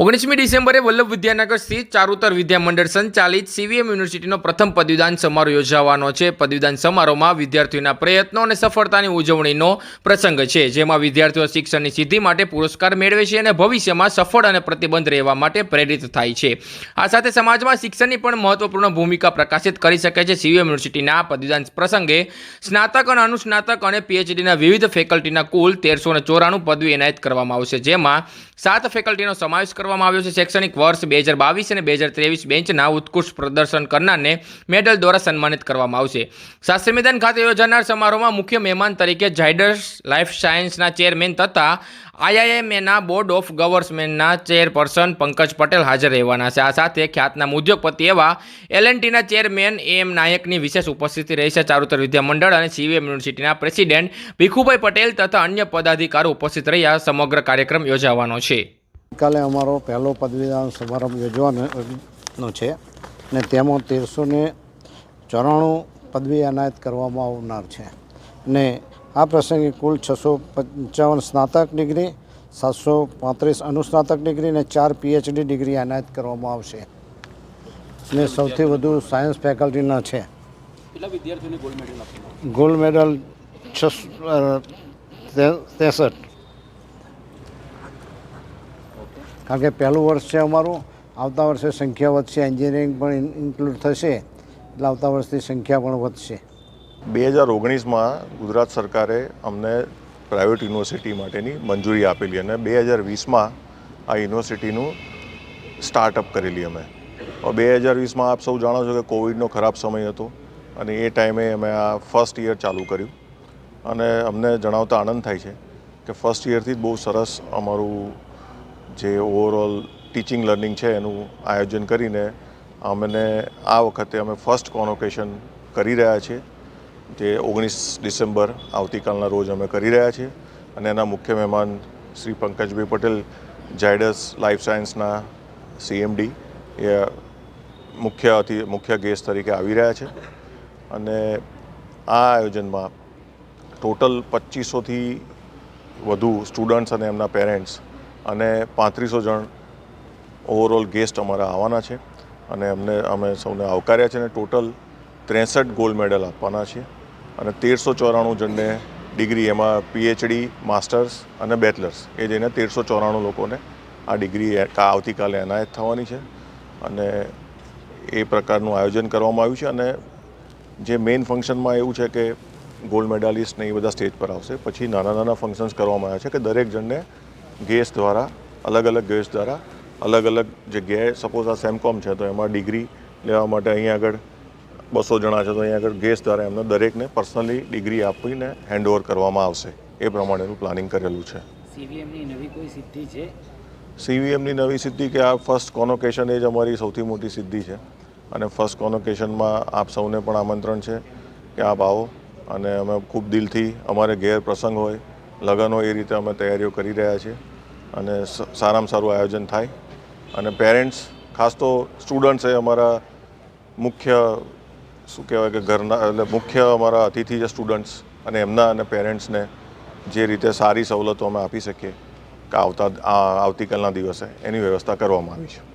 ઓગણીસમી ડિસેમ્બરે વલ્લભ વિદ્યાનગર સ્થિત ચારુતર વિદ્યા મંડળ સંચાલિત સીવીએમ યુનિવર્સિટીનો પ્રથમ પદવીદાન સમારોહ યોજાવાનો છે. પદવીદાન સમારોહમાં વિદ્યાર્થીઓના પ્રયત્નો અને સફળતાની ઉજવણીનો પ્રસંગ છે, જેમાં વિદ્યાર્થીઓ શિક્ષણની સિદ્ધિ માટે પુરસ્કાર મેળવે છે અને ભવિષ્યમાં સફળ અને પ્રતિબંધ રહેવા માટે પ્રેરિત થાય છે. આ સાથે સમાજમાં શિક્ષણની પણ મહત્વપૂર્ણ ભૂમિકા પ્રકાશિત કરી શકે છે. સીવીએમ યુનિવર્સિટીના પદવીદાન પ્રસંગે સ્નાતક અને અનુસ્નાતક અને પીએચડીના વિવિધ ફેકલ્ટીના કુલ તેરસો ચોરાણું પદવી એનાયત કરવામાં આવશે, જેમાં સાત ફેકલ્ટીનો સમાવેશ કરવામાં આવ્યો છે. શૈક્ષણિક વર્ષ બે હજાર બાવીસ અને બે હજાર ત્રેવીસ બેન્ચના ઉત્કૃષ્ટ પ્રદર્શન કરનારને મેડલ દ્વારા સન્માનિત કરવામાં આવશે. શાસ્ત્રી મેદાન ખાતે યોજાનાર સમારોહમાં મુખ્ય મહેમાન તરીકે ઝાયડર્સ લાઈફ સાયન્સના ચેરમેન તથા આઈઆઈએમએના બોર્ડ ઓફ ગવર્નમેન્ટના ચેરપર્સન પંકજ પટેલ હાજર રહેવાના છે. આ સાથે ખ્યાતનામ ઉદ્યોગપતિ એવા એલએનટીના ચેરમેન એમ નાયકની વિશેષ ઉપસ્થિતિ રહી છે. ચારુતર વિદ્યામંડળ અને સીવીએમ યુનિવર્સિટીના પ્રેસિડેન્ટ ભીખુભાઈ પટેલ તથા અન્ય પદાધિકારો ઉપસ્થિત રહ્યા. સમગ્ર કાર્યક્રમ યોજાવાનો છે. કાલે અમારો પહેલો પદવીદાન સમારંભ યોજવાનો છે ને તેમાં તેરસો ને ચોરાણું પદવી એનાયત કરવામાં આવનાર છે. ને આ પ્રસંગે કુલ છસો પંચાવન સ્નાતક ડિગ્રી સાતસો પાંત્રીસ અનુસ્નાતક ડિગ્રી ને ચાર પીએચડી ડિગ્રી એનાયત કરવામાં આવશે. ને સૌથી વધુ સાયન્સ ફેકલ્ટીના છે. ગોલ્ડ મેડલ આપવામાં ગોલ્ડ મેડલ છસો ત્રેસઠ કારણ કે પહેલું વર્ષ છે અમારું, આવતા વર્ષે સંખ્યા વધશે એન્જિનિયરિંગ પણ ઇન્ક્લુડ થશે, એટલે આવતા વર્ષથી સંખ્યા પણ વધશે. બે હજાર ઓગણીસમાં ગુજરાત સરકારે અમને પ્રાઇવેટ યુનિવર્સિટી માટેની મંજૂરી આપેલી અને બે હજાર વીસમાં આ યુનિવર્સિટીનું સ્ટાર્ટઅપ કરેલી અમે. બે હજાર વીસમાં આપ સૌ જાણો છો કે કોવિડનો ખરાબ સમય હતો અને એ ટાઈમે અમે આ ફર્સ્ટ યર ચાલુ કર્યું. અને અમને જણાવતા આનંદ થાય છે કે ફર્સ્ટ યરથી જ બહુ સરસ અમારું જે ઓવરઓલ ટીચિંગ લર્નિંગ છે એનું આયોજન કરીને અમને આ વખતે અમે ફર્સ્ટ કોનોકેશન કરી રહ્યા છીએ, જે ઓગણીસ ડિસેમ્બર આવતીકાલના રોજ અમે કરી રહ્યા છીએ અને એના મુખ્ય મહેમાન શ્રી પંકજભાઈ પટેલ, ઝાયડસ લાઈફ સાયન્સના સીએમડી એ મુખ્ય અતિ, મુખ્ય ગેસ્ટ તરીકે આવી રહ્યા છે. અને આ આયોજનમાં ટોટલ પચીસોથી વધુ સ્ટુડન્ટ્સ અને એમના પેરેન્ટ્સ અને પાંત્રીસો જણ ઓવરઓલ ગેસ્ટ અમારા આવવાના છે. અને અમને, અમે સૌને આવકાર્યા છે અને ટોટલ ત્રેસઠ ગોલ્ડ મેડલ આપવાના છે અને તેરસો ચોરાણું જણને ડિગ્રી એમાં પીએચડી માસ્ટર્સ અને બેચલર્સ એ જઈને તેરસો ચોરાણું લોકોને આ ડિગ્રી આવતીકાલે એનાયત થવાની છે. અને એ પ્રકારનું આયોજન કરવામાં આવ્યું છે અને જે મેઇન ફંક્શનમાં એવું છે કે ગોલ્ડ મેડાલિસ્ટને એ બધા સ્ટેજ પર આવશે. પછી નાના નાના ફંક્શન્સ કરવામાં આવ્યા છે કે દરેક જણને ગેસ્ટ દ્વારા અલગ અલગ ગેસ દ્વારા અલગ અલગ જગ્યાએ સપોઝ આ સેમકોમ છે તો એમાં ડિગ્રી લેવા માટે અહીંયા આગળ બસો જણા છે તો અહીંયા આગળ ગેસ દ્વારા એમને દરેકને પર્સનલી ડિગ્રી આપીને હેન્ડઓવર કરવામાં આવશે. એ પ્રમાણેનું પ્લાનિંગ કરેલું છે. સીવીએમની નવી કોઈ સિદ્ધિ છે? સીવીએમની નવી સિદ્ધિ કે આ ફર્સ્ટ કોનોકેશન એ જ અમારી સૌથી મોટી સિદ્ધિ છે. અને ફર્સ્ટ કોનોકેશનમાં આપ સૌને પણ આમંત્રણ છે કે આપ આવો અને અમે ખૂબ દિલથી અમારે ઘેર પ્રસંગ હોય લગ્ન એ રીતે અમે તૈયારીઓ કરી રહ્યા છીએ અને સારામાં સારું આયોજન થાય. અને પેરેન્ટ્સ, ખાસ તો સ્ટુડન્ટ્સ એ અમારા મુખ્ય, શું કહેવાય કે ઘરના, એટલે મુખ્ય અમારા અતિથિ છે સ્ટુડન્ટ્સ અને એમના અને પેરેન્ટ્સને જે રીતે સારી સવલતો અમે આપી શકીએ કે આવતા આવતીકાલના દિવસે એની વ્યવસ્થા કરવામાં આવી છે.